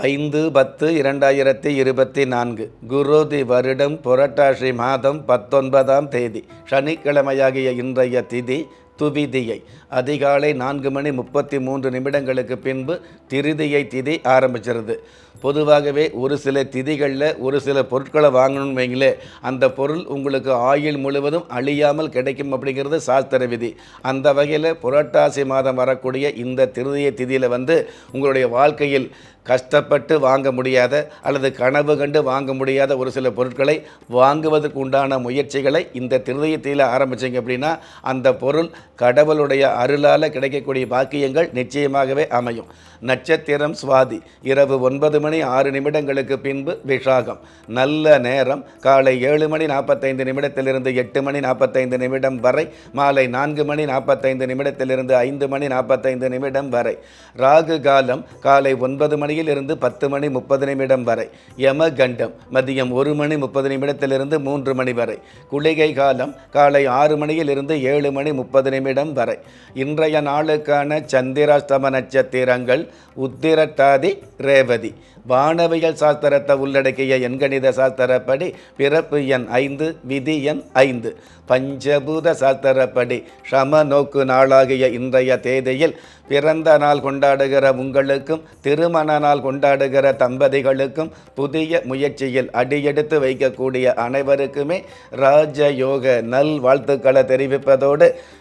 ஐந்து பத்து இரண்டாயிரத்தி இருபத்தி நான்கு குரோதி வருடம் புரட்டாசி மாதம் பத்தொன்பதாம் தேதி சனிக்கிழமையாகிய இன்றைய திதி துவிதியை. அதிகாலை நான்கு மணி முப்பத்தி மூன்று நிமிடங்களுக்கு பின்பு திருதியை திதி ஆரம்பிச்சிருது. பொதுவாகவே ஒரு சில திதிகளில் ஒரு சில பொருட்களை வாங்கணும்னு வைங்களே அந்த பொருள் உங்களுக்கு ஆயுள் முழுவதும் அழியாமல் கிடைக்கும் அப்படிங்கிறது சாஸ்திர விதி. அந்த வகையில் புரட்டாசி மாதம் வரக்கூடிய இந்த திருதியை திதியில் வந்து உங்களுடைய வாழ்க்கையில் கஷ்டப்பட்டு வாங்க முடியாத அல்லது கனவு கண்டு வாங்க முடியாத ஒரு சில பொருட்களை வாங்குவதற்கு உண்டான முயற்சிகளை இந்த திருதயத்தில் ஆரம்பிச்சிங்க அப்படின்னா அந்த பொருள் கடவுளுடைய அருளால் கிடைக்கக்கூடிய பாக்கியங்கள் நிச்சயமாகவே அமையும். நட்சத்திரம் சுவாதி. இரவு ஒன்பது மணி ஆறு நிமிடங்களுக்கு பின்பு விஷாகம். நல்ல நேரம். காலை ஏழு மணி நாற்பத்தைந்து நிமிடத்திலிருந்து எட்டு மணி நாற்பத்தைந்து நிமிடம் வரை. மாலை நான்கு மணி நாற்பத்தைந்து நிமிடத்திலிருந்து ஐந்து மணி நாற்பத்தைந்து நிமிடம் வரை. ராகு காலம் காலை ஒன்பது மணியிலிருந்து பத்து மணி முப்பது நிமிடம் வரை. யம கண்டம் மதியம் ஒரு மணி முப்பது நிமிடத்திலிருந்து மூன்று மணி வரை. குளிகை காலம் காலை ஆறு மணியிலிருந்து ஏழு மணி முப்பது நிமிடம் வரை. இன்றைய நாளுக்கான சந்திராஷ்டம நட்சத்திரங்கள் உத்திரட்டாதி ரேவதி. வானவியல் சாஸ்திரத்தை உள்ளடக்கிய எண்கணித சாஸ்திரப்படி பிறப்பு எண் ஐந்து விதி எண் ஐந்து. பஞ்சபூத சாஸ்திரப்படி சம நோக்கு நாளாகிய இன்றைய தேதியில் பிறந்த நாள் கொண்டாடுகிற உங்களுக்கும் திருமண நாள் கொண்டாடுகிற தம்பதிகளுக்கும் புதிய முயற்சியில் அடியெடுத்து வைக்கக்கூடிய அனைவருக்குமே ராஜயோக நல் வாழ்த்துக்களை தெரிவிப்பதோடு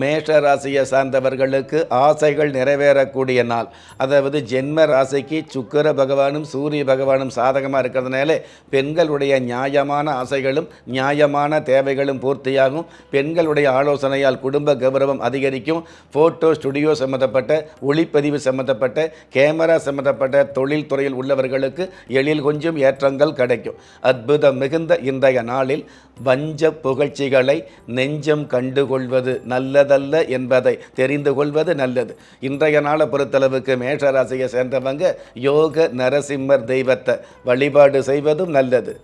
மேஷ ராசியை சார்ந்தவர்களுக்கு ஆசைகள் நிறைவேறக்கூடிய நாள். அதாவது ஜென்ம ராசிக்கு சுக்கிர பகவானும் சூரிய பகவானும் சாதகமாக இருக்கிறதுனால பெண்களுடைய நியாயமான ஆசைகளும் நியாயமான தேவைகளும் பூர்த்தியாகும். பெண்களுடைய ஆலோசனையால் குடும்ப கௌரவம் அதிகரிக்கும். ஃபோட்டோ ஸ்டுடியோ சம்மந்தப்பட்ட ஒளிப்பதிவு சம்மந்தப்பட்ட கேமரா சம்மந்தப்பட்ட தொழில் துறையில் உள்ளவர்களுக்கு எழில் கொஞ்சம் ஏற்றங்கள் கிடைக்கும். அற்புதம் மிகுந்த இன்றைய நாளில் வஞ்ச புகழ்ச்சிகளை நெஞ்சம் கண்டுகொள்வது நல்லதல்ல என்பதை தெரிந்து கொள்வது நல்லது. இன்றைய நாளை பொறுத்தளவுக்கு மேஷராசியை சேர்ந்தவங்க யோக நரசிம்மர் தெய்வத்தை வழிபாடு செய்வதும் நல்லது.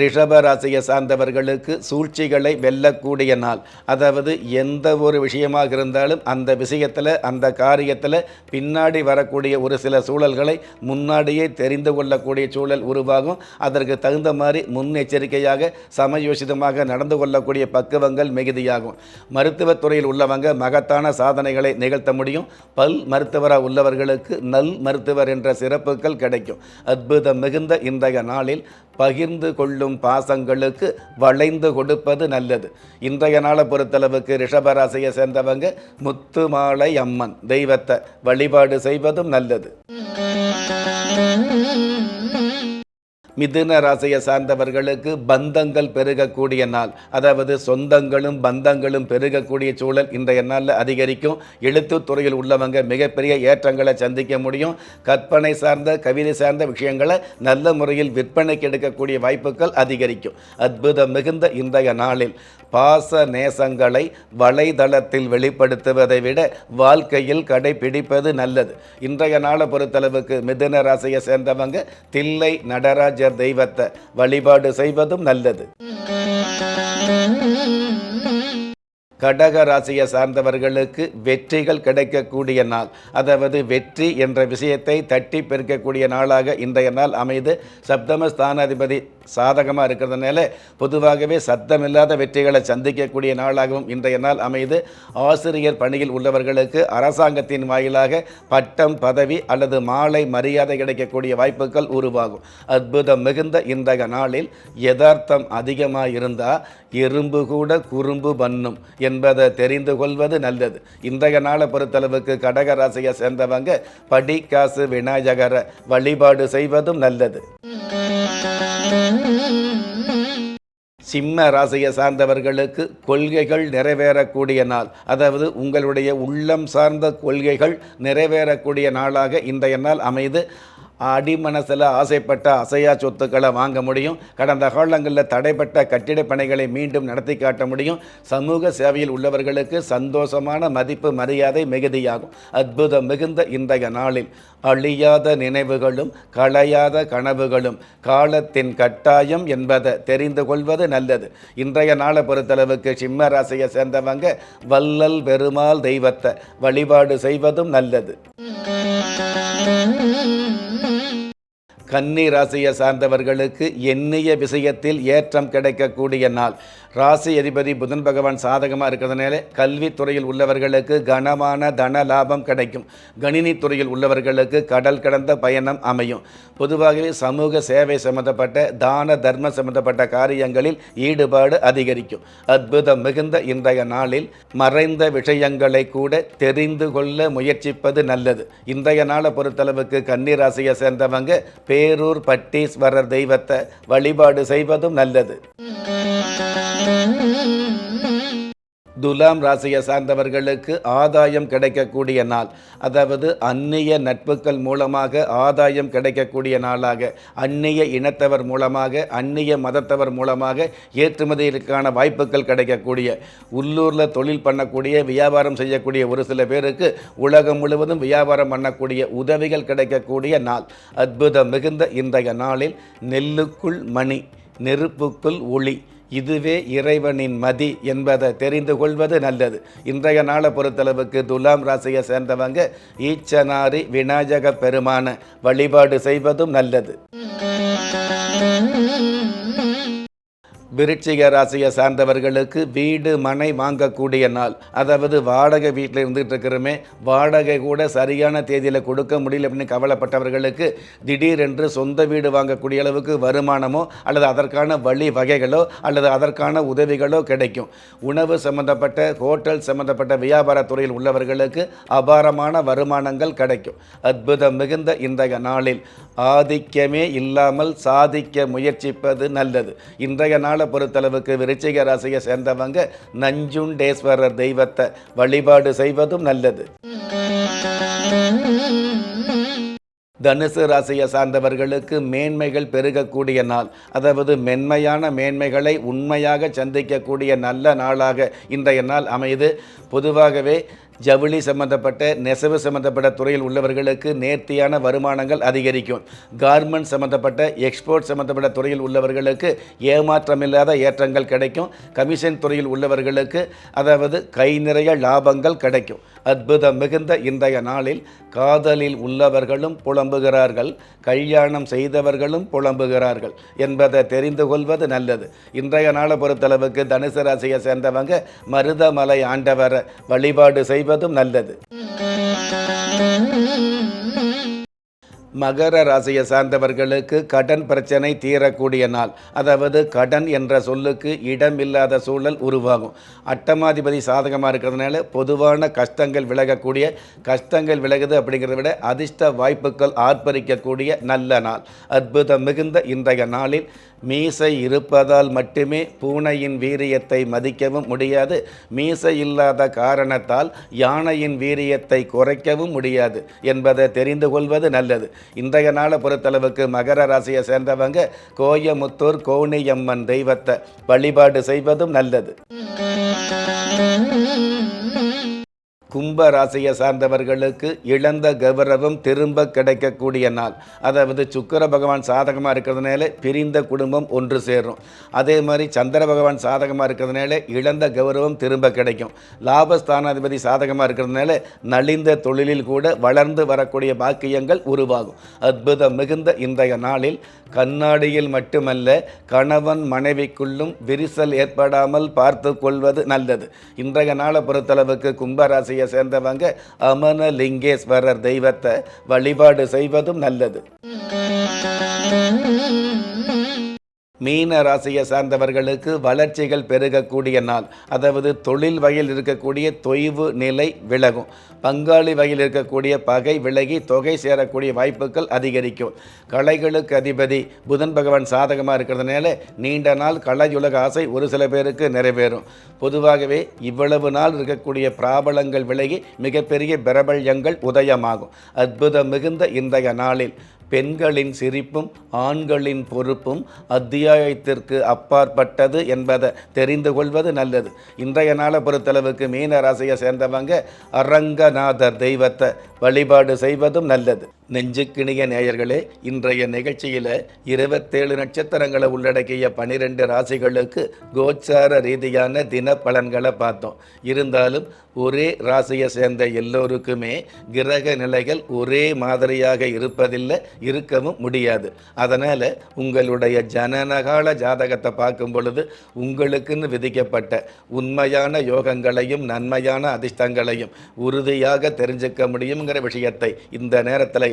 ரிஷப ராசியை சார்ந்தவர்களுக்கு சூழ்ச்சிகளை வெல்லக்கூடிய நாள். அதாவது எந்த ஒரு விஷயமாக இருந்தாலும் அந்த விஷயத்தில் அந்த காரியத்தில் பின்னாடி வரக்கூடிய ஒரு சில சூழல்களை முன்னாடியே தெரிந்து கொள்ளக்கூடிய சூழல் உருவாகும். அதற்கு தகுந்த மாதிரி முன்னெச்சரிக்கையாக சமயோசிதமாக நடந்து கொள்ளக்கூடிய பக்குவங்கள் மிகுதியாகும். மருத்துவத்துறையில் உள்ளவங்க மகத்தான சாதனைகளை நிகழ்த்த முடியும். பல் மருத்துவராக உள்ளவர்களுக்கு நல் மருத்துவர் என்ற சிறப்புகள் கிடைக்கும். அற்புதம் மிகுந்த இன்றைய நாளில் பகிர்ந்து கொள்ளும் பாசங்களுக்கு வளைந்து கொடுப்பது நல்லது. இன்றைய நாளை பொறுத்தளவுக்கு ரிஷபராசியை சேர்ந்தவங்க முத்துமாலை அம்மன் தெய்வத்தை வழிபாடு செய்வதும் நல்லது. மிதுன ராசியை சார்ந்தவர்களுக்கு பந்தங்கள் பெருகக்கூடிய நாள். அதாவது சொந்தங்களும் பந்தங்களும் பெருகக்கூடிய சூழல் இன்றைய நாளில் அதிகரிக்கும். எழுத்து துறையில் உள்ளவங்க மிகப்பெரிய ஏற்றங்களை சந்திக்க முடியும். கற்பனை சார்ந்த கவிதை சார்ந்த விஷயங்களை நல்ல முறையில் விற்பனைக்கு எடுக்கக்கூடிய வாய்ப்புகள் அதிகரிக்கும். அற்புதம் மிகுந்த இன்றைய நாளில் பாச நேசங்களை வலைதளத்தில் வெளிப்படுத்துவதை விட வாழ்க்கையில் கடைபிடிப்பது நல்லது. இன்றைய நாளை பொறுத்தளவுக்கு மிதுன ராசியை சேர்ந்தவங்க தில்லை நடராஜ நடராஜர் தெய்வத்தை வழிபாடு செய்வதும் நல்லது. கடக ராசியை சார்ந்தவர்களுக்கு வெற்றிகள் கிடைக்கக்கூடிய நாள். அதாவது வெற்றி என்ற விஷயத்தை தட்டி பெருக்கக்கூடிய நாளாக இன்றைய நாள் அமைது. சப்தம ஸ்தானாதிபதி சாதகமாக இருக்கிறதுனால பொதுவாகவே சத்தமில்லாத வெற்றிகளை சந்திக்கக்கூடிய நாளாகவும் இன்றைய நாள் அமைது ஆசிரியர் பணியில் உள்ளவர்களுக்கு அரசாங்கத்தின் வாயிலாக பட்டம் பதவி அல்லது மாலை மரியாதை கிடைக்கக்கூடிய வாய்ப்புகள் உருவாகும். அற்புதம் மிகுந்த இன்றைய நாளில் யதார்த்தம் அதிகமாக இருந்தால் எறும்பு கூட குறும்பு பண்ணும் என்பதை தெரிந்து கொள்வது நல்லது. இன்றைய நாளை பொறுத்தளவுக்கு கடக ராசியை சேர்ந்தவங்க படிக்காசு விநாயகரை வழிபாடு செய்வதும் நல்லது. சிம்ம ராசியை சார்ந்தவர்களுக்கு கொள்கைகள் நிறைவேறக்கூடிய நாள். அதாவது உங்களுடைய உள்ளம் சார்ந்த கொள்கைகள் நிறைவேறக்கூடிய நாளாக இன்றைய நாள் அமைது. அடிமனசில் ஆசைப்பட்ட அசையா சொத்துக்களை வாங்க முடியும். கடந்த காலங்களில் தடைப்பட்ட கட்டிடப் பணிகளை மீண்டும் நடத்தி காட்ட முடியும். சமூக சேவையில் உள்ளவர்களுக்கு சந்தோஷமான மதிப்பு மரியாதை மிகுதியாகும். அற்புதம் மிகுந்த இன்றைய நாளில் அழியாத நினைவுகளும் களையாத கனவுகளும் காலத்தின் கட்டாயம் என்பதை தெரிந்து கொள்வது நல்லது. இன்றைய நாளை பொறுத்தளவுக்கு சிம்ம ராசியை சேர்ந்தவங்க வல்லல் பெருமாள் தெய்வத்தை வழிபாடு செய்வதும் நல்லது. Mm-hmm. கன்னி ராசியை சார்ந்தவர்களுக்கு எண்ணிய விஷயத்தில் ஏற்றம் கிடைக்கக்கூடிய நாள். ராசி அதிபதி புதன் பகவான் சாதகமாக இருக்கிறதுனால கல்வித்துறையில் உள்ளவர்களுக்கு கனமான தன லாபம் கிடைக்கும். கணினித்துறையில் உள்ளவர்களுக்கு கடல் கடந்த பயணம் அமையும். பொதுவாகவே சமூக சேவை சம்பந்தப்பட்ட தான தர்ம சம்பந்தப்பட்ட காரியங்களில் ஈடுபாடு அதிகரிக்கும். அற்புதம் மிகுந்த இன்றைய நாளில் மறைந்த விஷயங்களை கூட தெரிந்து கொள்ள முயற்சிப்பது நல்லது. இன்றைய நாளை பொறுத்தளவுக்கு கன்னி ராசியை சேர்ந்தவங்க பேரூர் பட்டீஸ்வரர் தெய்வத்தை வழிபாடு செய்வதும் நல்லது. துலாம் ராசியை சார்ந்தவர்களுக்கு ஆதாயம் கிடைக்கக்கூடிய நாள். அதாவது அந்நிய நட்புகள் மூலமாக ஆதாயம் கிடைக்கக்கூடிய நாளாக அந்நிய இனத்தவர் மூலமாக அந்நிய மதத்தவர் மூலமாக ஏற்றுமதிகளுக்கான வாய்ப்புகள் கிடைக்கக்கூடிய உள்ளூரில் தொழில் பண்ணக்கூடிய வியாபாரம் செய்யக்கூடிய ஒரு சில பேருக்கு உலகம் முழுவதும் வியாபாரம் பண்ணக்கூடிய உதவிகள் கிடைக்கக்கூடிய நாள். அற்புதம் மிகுந்த இன்றைய நாளில் நெல்லுக்குள் மணி நெருப்புக்குள் ஒளி இதுவே இறைவனின் மதி என்பதை தெரிந்து கொள்வது நல்லது. இன்றைய நாளை பொறுத்தளவுக்கு துலாம் ராசியை சேர்ந்தவங்க ஈச்சனாரி விநாயக பெருமான வழிபாடு செய்வதும் நல்லது. விருச்சிக ராசியை சார்ந்தவர்களுக்கு வீடு மனை வாங்கக்கூடிய நாள். அதாவது வாடகை வீட்டில் இருந்துகிட்டு இருக்கிறோமே வாடகை கூட சரியான தேதியில் கொடுக்க முடியல அப்படின்னு கவலைப்பட்டவர்களுக்கு திடீரென்று சொந்த வீடு வாங்கக்கூடிய அளவுக்கு வருமானமோ அல்லது அதற்கான வழி வகைகளோ அல்லது அதற்கான உதவிகளோ கிடைக்கும். உணவு சம்பந்தப்பட்ட ஹோட்டல் சம்பந்தப்பட்ட வியாபாரத் துறையில் உள்ளவர்களுக்கு அபாரமான வருமானங்கள் கிடைக்கும். அற்புதம் மிகுந்த இந்த நாளில். ஆதிக்கமே இல்லாமல் சாதிக்க முயற்சிப்பது நல்லது. இன்றைய நாளை பொறுத்தளவுக்கு விருச்சிக ராசியை சேர்ந்தவங்க நஞ்சுண்டேஸ்வரர் தெய்வத்தை வழிபாடு செய்வதும் நல்லது. தனுசு ராசியை சார்ந்தவர்களுக்கு மேன்மைகள் பெருகக்கூடிய நாள் அதாவது மென்மையான மேன்மைகளை உண்மையாக சந்திக்கக்கூடிய நல்ல நாளாக இன்றைய நாள் அமைது பொதுவாகவே ஜவுளி சம்பந்தப்பட்ட நெசவு சம்பந்தப்பட்ட துறையில் உள்ளவர்களுக்கு நேர்த்தியான வருமானங்கள் அதிகரிக்கும். கார்மெண்ட் சம்பந்தப்பட்ட எக்ஸ்போர்ட் சம்பந்தப்பட்ட துறையில் உள்ளவர்களுக்கு ஏமாற்றமில்லாத ஏற்றங்கள் கிடைக்கும். கமிஷன் துறையில் உள்ளவர்களுக்கு அதாவது கை நிறைய லாபங்கள் கிடைக்கும். அற்புதம் மிகுந்த இன்றைய நாளில் காதலில் உள்ளவர்களும் புலம்புகிறார்கள் கல்யாணம் செய்தவர்களும் புலம்புகிறார்கள் என்பதை தெரிந்து கொள்வது நல்லது. இன்றைய நாளை பொறுத்தளவுக்கு தனுசு ராசியை சேர்ந்தவங்க மருதமலை ஆண்டவரை வழிபாடு செய்வதும் நல்லது. மகர ராசியை சார்ந்தவர்களுக்கு கடன் பிரச்சனை தீரக்கூடிய நாள். அதாவது கடன் என்ற சொல்லுக்கு இடமில்லாத சூழல் உருவாகும். அட்டமாதிபதி சாதகமாக இருக்கிறதுனால பொதுவான கஷ்டங்கள் விலகக்கூடிய கஷ்டங்கள் விலகுது அப்படிங்கிறத விட அதிர்ஷ்ட வாய்ப்புகள் ஆர்ப்பரிக்கக்கூடிய நல்ல நாள். அற்புதம் மிகுந்த இன்றைய நாளில் மீசை இருப்பதால் மட்டுமே பூனையின் வீரியத்தை மதிக்கவும் முடியாது. மீசை இல்லாத காரணத்தால் யானையின் வீரியத்தை குறைக்கவும் முடியாது என்பதை தெரிந்து கொள்வது நல்லது. இன்றைய நாளை பொறுத்தளவுக்கு மகர ராசியை சேர்ந்தவங்க கோயமுத்தூர் கோணியம்மன் தெய்வத்தை வழிபாடு செய்வதும் நல்லது. கும்ப ராசியை சார்ந்தவர்களுக்கு இழந்த கௌரவம் திரும்ப கிடைக்கக்கூடிய நாள். அதாவது சுக்கர பகவான் சாதகமாக இருக்கிறதுனால பிரிந்த குடும்பம் ஒன்று சேரும். அதே மாதிரி சந்திர பகவான் சாதகமாக இருக்கிறதுனால இழந்த கௌரவம் திரும்ப கிடைக்கும். லாபஸ்தானாதிபதி சாதகமாக இருக்கிறதுனால நலிந்த தொழிலில் கூட வளர்ந்து வரக்கூடிய பாக்கியங்கள் உருவாகும். அற்புதம் மிகுந்த இன்றைய நாளில் கண்ணாடியில் மட்டுமல்ல கணவன் மனைவிக்குள்ளும் விரிசல் ஏற்படாமல் பார்த்து கொள்வது நல்லது. இன்றைய நாளை பொறுத்தளவுக்கு கும்பராசியை சேர்ந்தவங்க அமன லிங்கேஸ்வரர் தெய்வத்தை வழிபாடு செய்வதும் நல்லது. மீன ராசியை சார்ந்தவர்களுக்கு வளர்ச்சிகள் பெருகக்கூடிய நாள். அதாவது தொழில் வகையில் இருக்கக்கூடிய தொய்வு நிலை விலகும். பங்காளி வகையில் இருக்கக்கூடிய பகை விலகி தொகை சேரக்கூடிய வாய்ப்புகள் அதிகரிக்கும். கலைகளுக்கு அதிபதி புதன் பகவான் சாதகமாக இருக்கிறதுனால நீண்ட நாள் கலையுலக ஆசை ஒரு சில பேருக்கு நிறைவேறும். பொதுவாகவே இவ்வளவு நாள் இருக்கக்கூடிய பிராபலங்கள் விலகி மிகப்பெரிய பிரபல்யங்கள் உதயமாகும். அற்புதம் மிகுந்த இன்றைய நாளில் பெண்களின் சிரிப்பும் ஆண்களின் பொறுப்பும் அத்தியாயத்திற்கு அப்பாற்பட்டது என்பதை தெரிந்து கொள்வது நல்லது. இன்றைய நாளை பொறுத்தளவுக்கு மீன ராசியை சேர்ந்தவங்க அரங்கநாதர் தெய்வத்தை வழிபாடு செய்வதும் நல்லது. நெஞ்சுக்கிணிய நேயர்களே இன்றைய நிகழ்ச்சியில் இருபத்தேழு நட்சத்திரங்களை உள்ளடக்கிய பனிரெண்டு ராசிகளுக்கு கோச்சார ரீதியான தின பலன்களை பார்த்தோம். இருந்தாலும் ஒரே ராசியை சேர்ந்த எல்லோருக்குமே கிரக நிலைகள் ஒரே மாதிரியாக இருப்பதில்லை இருக்கவும் முடியாது. அதனால் உங்களுடைய ஜனனகால ஜாதகத்தை பார்க்கும் பொழுது உங்களுக்குன்னு விதிக்கப்பட்ட உண்மையான யோகங்களையும் நன்மையான அதிர்ஷ்டங்களையும் உறுதியாக தெரிஞ்சுக்க முடியுங்கிற விஷயத்தை இந்த நேரத்தில்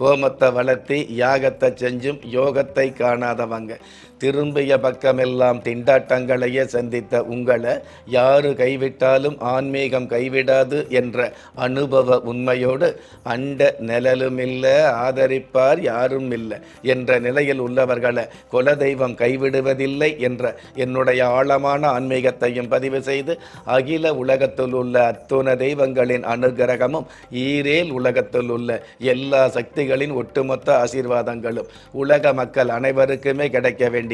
ஹோமத்தை வளர்த்தி யாகத்தை செஞ்சும் யோகத்தை காணாதவங்க. திரும்பிய பக்கமெல்லாம் திண்டாட்டங்களையே சந்தித்த உங்களை யாரு கைவிட்டாலும் ஆன்மீகம் கைவிடாது என்ற அனுபவ உண்மையோடு அண்ட நிழலும் இல்லை ஆதரிப்பார் யாரும் இல்லை என்ற நிலையில் உள்ளவர்களை குலதெய்வம் கைவிடுவதில்லை என்ற என்னுடைய ஆழமான ஆன்மீகத்தையும் பதிவு செய்து அகில உலகத்தில் உள்ள அத்துண தெய்வங்களின் அனுகிரகமும் ஈரேல் உலகத்தில் உள்ள எல்லா சக்திகளின் ஒட்டுமொத்த ஆசீர்வாதங்களும் உலக மக்கள் அனைவருக்குமே கிடைக்க வேண்டிய